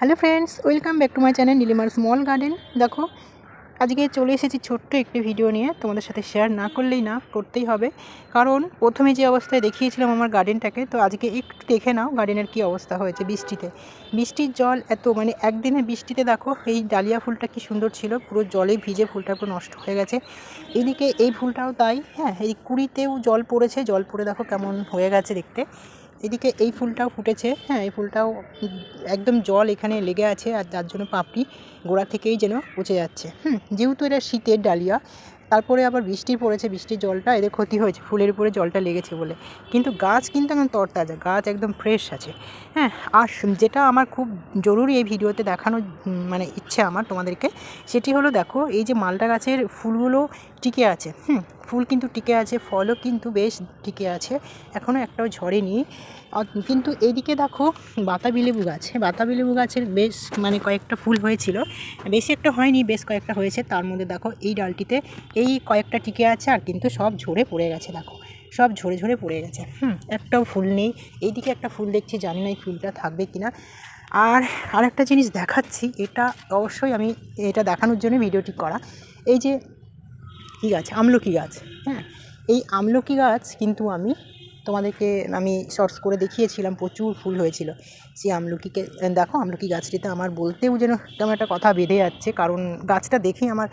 Hello friends, welcome back to my channel নীলিমার small garden. দেখো, আজকে চলে এসেছি ছোট্ট একটি ভিডিও নিয়ে। তোমাদের সাথে শেয়ার না করলেই না, করতেই হবে। কারণ প্রথমে যে অবস্থায় দেখিয়েছিলাম আমার গার্ডেনটাকে, তো আজকে একটু দেখে নাও গার্ডেনের কী অবস্থা হয়েছে বৃষ্টিতে। বৃষ্টির জল এত মানে একদিনে বৃষ্টিতে দেখো, এই ডালিয়া ফুলটা কি সুন্দর ছিল, পুরো জলে ভিজে ফুলটা পুরো নষ্ট হয়ে গেছে। এদিকে এই ফুলটাও তাই হ্যাঁ এই কুড়িতেও জল পড়েছে, জল পড়ে দেখো কেমন হয়ে গেছে দেখতে। এদিকে এই ফুলটাও ফুটেছে। হ্যাঁ এই ফুলটাও একদম জল এখানে লেগে আছে আর যার জন্য পাপড়ি গোড়া থেকেই যেন পচে যাচ্ছে। হুম, যেহেতু এটা শীতের ডালিয়া, তারপরে আবার বৃষ্টি পড়েছে, বৃষ্টির জলটা, এদের ক্ষতি হয়েছে, ফুলের উপরে জলটা লেগেছে বলে। কিন্তু গাছ কিন্তু এখন তরতাজা, গাছ একদম ফ্রেশ আছে। হ্যাঁ আর যেটা আমার খুব জরুরি এই ভিডিওতে দেখানোর মানে ইচ্ছে আমার তোমাদেরকে, সেটি হলো দেখো, এই যে মালটা গাছের ফুলগুলো টিকে আছে। হুম, ফুল কিন্তু টিকে আছে, ফলও কিন্তু বেশ টিকে আছে। এখনও একটাও ঝরেনি। কিন্তু এদিকে দেখো বাতাবি লেবু গাছ। বাতাবি লেবু গাছের বেশ মানে কয়েকটা ফুল হয়েছিল। বেশি একটা হয়নি, বেশ কয়েকটা হয়েছে। তার মধ্যে দেখো এই ডালটিতে এই কয়েকটা টিকে আছে আর কিন্তু সব ঝরে পড়ে গেছে দেখো। সব ঝরে ঝরে পড়ে গেছে। হুম, একটাও ফুল নেই। এইদিকে একটা ফুল দেখছি, জানি না এই ফুলটা থাকবে কি না। আর আরেকটা জিনিস দেখাচ্ছি, এটা অবশ্যই আমি এটা দেখানোর জন্য ভিডিওটি করা। এই যে কী গাছ? আমলকি গাছ হ্যাঁ? এই আমলকি গাছ কিন্তু আমি তোমাদেরকে আমি শর্টস করে দেখিয়েছিলাম, প্রচুর ফুল হয়েছিল। সেই আমলকিকে, দেখো আমলকি গাছটিতে আমার বলতেও যেন তেমন একটা কথা বেঁধে যাচ্ছে, কারণ গাছটা দেখেই আমার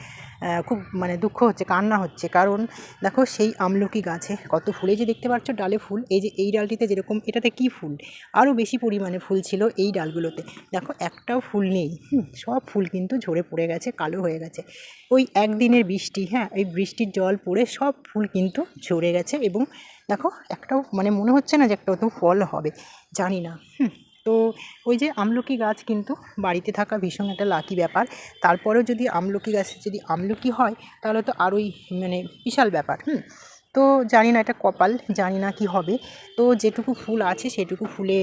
খুব মানে দুঃখ হচ্ছে, কান্না হচ্ছে। কারণ দেখো সেই আমলকি গাছে কত ফুল যে দেখতে পাচ্ছ ডালে ফুল, এই যে এই ডালটিতে যেরকম, এটাতে কি ফুল? আরও বেশি পরিমাণে ফুল ছিল এই ডালগুলোতে। দেখো একটাও ফুল নেই সব ফুল কিন্তু ঝরে পড়ে গেছে, কালো হয়ে গেছে। ওই একদিনের বৃষ্টি হ্যাঁ এই বৃষ্টির জল পড়ে সব ফুল কিন্তু ঝরে গেছে এবং দেখো, একটাও মানে মনে হচ্ছে না যে একটা তো ফল হবে, জানি না। তো ওই যে আমলকি গাছ কিন্তু বাড়িতে থাকা ভীষণ একটা লাকি ব্যাপার। তারপরেও যদি আমলকি গাছে যদি আমলকি হয়, তাহলে তো আরোই মানে বিশাল ব্যাপার। হুম তো জানি না এটা কপাল, জানি না কি হবে। তো যেটুকু ফুল আছে সেটুকু ফুলে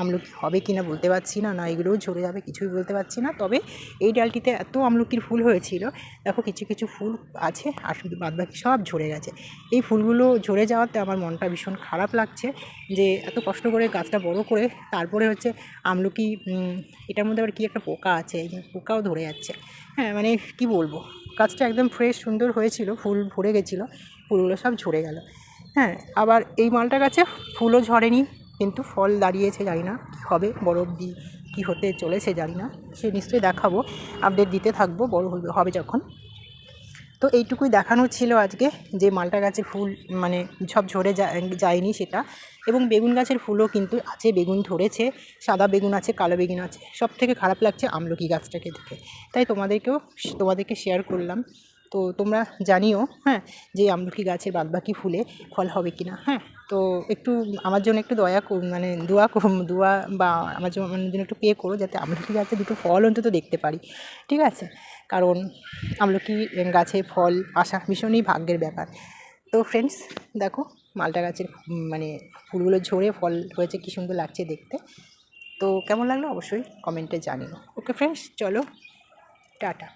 আমলকি হবে কি না বলতে পারছি না না এগুলোও ঝরে যাবে কিছুই বলতে পারছি না। তবে এই ডালটিতে এত আমলকির ফুল হয়েছিল, দেখো কিছু কিছু ফুল আছে আর শুধু বাদবাকি সব ঝরে গেছে। এই ফুলগুলো ঝরে যাওয়াতে আমার মনটা ভীষণ খারাপ লাগছে যে এত কষ্ট করে গাছটা বড় করে, তারপরে হচ্ছে আমলকি এটার মধ্যে আবার কি একটা পোকা আছে, পোকাও ধরে যাচ্ছে। হ্যাঁ মানে কি বলব? গাছটা একদম ফ্রেশ সুন্দর হয়েছিল, ফুল ভরে গেছিল, ফুলগুলো সব ঝরে গেল। হ্যাঁ আবার এই মালটা গাছে ফুলও ঝরেনি, কিন্তু ফল দাঁড়িয়েছে, জানি না কী হবে, বড় দি কী হতে চলেছে, জানি না। সে নিশ্চয়ই দেখাবো আপডেট দিতে থাকব, বড় হবে হবে যখন। তো এইটুকুই দেখানো ছিল আজকে যে মালটা গাছের ফুল মানে সব ঝরে যায়নি সেটা। এবং বেগুন গাছের ফুলও কিন্তু আছে, বেগুন ধরেছে, সাদা বেগুন আছে, কালো বেগুন আছে সব থেকে খারাপ লাগছে আমলকি গাছটাকে দেখে। তাই তোমাদেরকেও তোমাদেরকে শেয়ার করলাম। তো তোমরা জানিও হ্যাঁ যে আমলকি গাছের বাদবাকি ফুলে ফল হবে কি না হ্যাঁ। তো একটু আমার জন্য একটু দয়া মানে দোয়া দোয়া বা আমার জন্য জন্য একটু পে করো যাতে আমলকি গাছে দুটো ফল অন্তত দেখতে পারি। ঠিক আছে? কারণ আমলকি গাছে ফল আসা ভীষণই ভাগ্যের ব্যাপার। তো ফ্রেন্ডস দেখো মালটা গাছের মানে ফুলগুলো ঝরে ফল হয়েছে, কী সুন্দর লাগছে দেখতে। তো কেমন লাগল? অবশ্যই কমেন্টে জানিও। ওকে ফ্রেন্ডস চলো, টাটা।